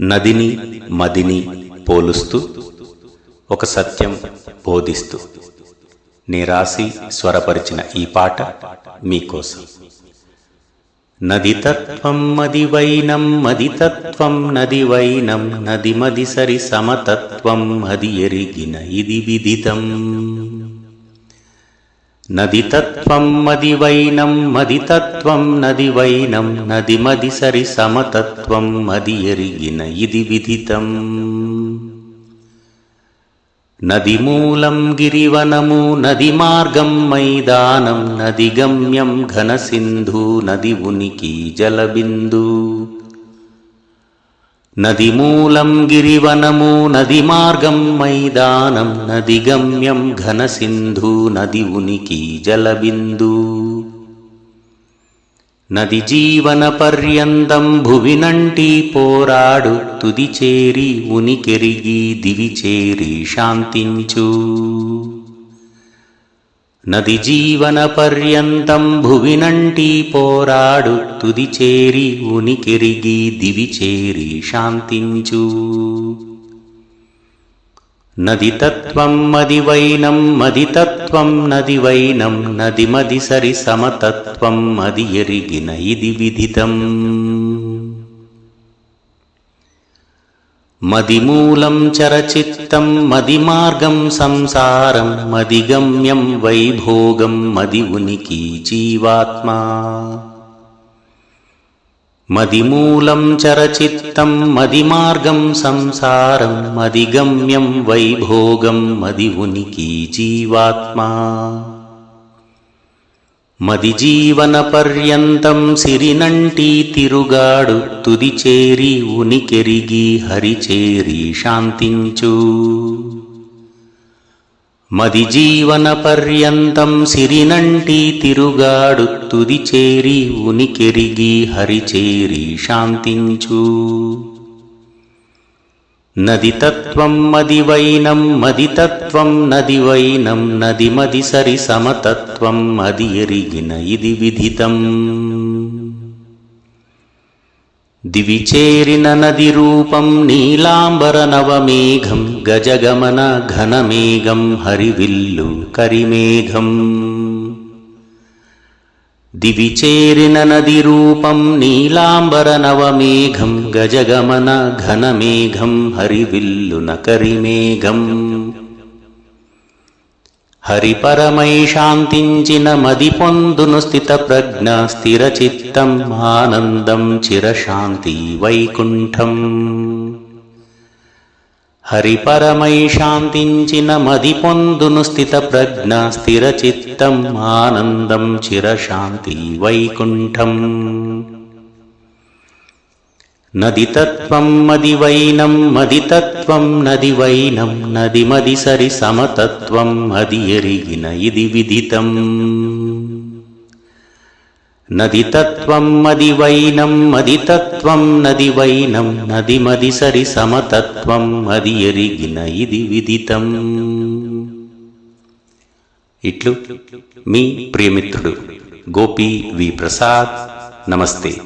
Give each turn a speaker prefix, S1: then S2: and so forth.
S1: నదిని మదిని పోలుస్తూ ఒక సత్యం బోధిస్తూ నిరాశి స్వరపరిచిన ఈ పాట మీకోసం. నదితత్వం మదివైనం మదితత్వం నదివైనం నది మది సరి సమతత్వం అది ఎరిగిన ఇది విదితం. నదితత్వం మదివైనం మదితత్వం నదివైనం నది మది సరి సమతత్వం మది ఎరిగిన ఇది విదితం. నదిమూలం గిరివనము నది మార్గం మైదానం నది గమ్యం ఘన సింధు నది ఉనికి జలబిందు. నదిమూలం గిరివనము నది మార్గం మైదానం నది గమ్యం ఘన సింధు నది ఉనికి జలబిందు. నది జీవన పర్యంతం భువినంటి పోరాడు తుది చేరి ఉనికెరిగి దివి చేరి శాంతించు. నది జీవన పర్యంతం భువినంటి పోరాడు తుది చేరి ఉనికిరిగి దివి చేరి శాంతించు. నది తత్వం మదివైనం మదితత్వం నదివైనం నది మది సరి సమతత్వం మది ఎరిగిన ఇది విదితం మదిమూలం చరచిత్తం మది మార్గం సంసారం మదిగమ్యం వైభోగం మది ఉనికి జీవాత్మా. మదిమూలం చరచిత్తం మది మార్గం సంసారం మదిగమ్యం వైభోగం మది ఉనికి జీవాత్మా. మదిజీవన పర్యంతం సిరినంటి తిరుగాడు తుదిచేరి ఉనికెరిగి హరిచేరి శాంతించు. మదిజీవన పర్యంతం సిరినంటి తిరుగాడు తుదిచేరి ఉనికెరిగి హరిచేరి శాంతించు. నదితత్వం మదివైనం మదితత్వం నదివైనం నది మది సరి సమతత్వం అది ఎరిగిన ఇది విధితం. దివి చేరిన నది రూపం నీలాంబర నవమేఘం గజగమన ఘనమేఘం హరివిల్లు కరిమేఘం. దివి చేరిన నది రూపం నీలాంబర నవమేఘం గజగమన ఘనమేఘం హరివిల్లున కరిమేఘం హరిపరమై శాంతించిన మది పొందును స్థిత ప్రజ్ఞ స్థిరచిత్తం ఆనందం చిరశాంతి వైకుంఠం హరిపరమై శాంతించిన మది పొందును స్థిత ప్రజ్ఞ స్థిర చిత్తం ఆనందం చిరశాంతి వైకుంఠం. నదితత్వం మదివైనం మదితత్వం నదివైనం నది మది సరి సమతత్వం అది ఎరిగిన ఇది విదితం. నదితత్వం మదివైనం మదితత్వం నదివైనం నది మది సరి సమతత్వం అది ఎరిగిన ఇది విదితం. ఇట్లు మీ ప్రియమిత్రుడు గోపి వి ప్రసాద్. నమస్తే.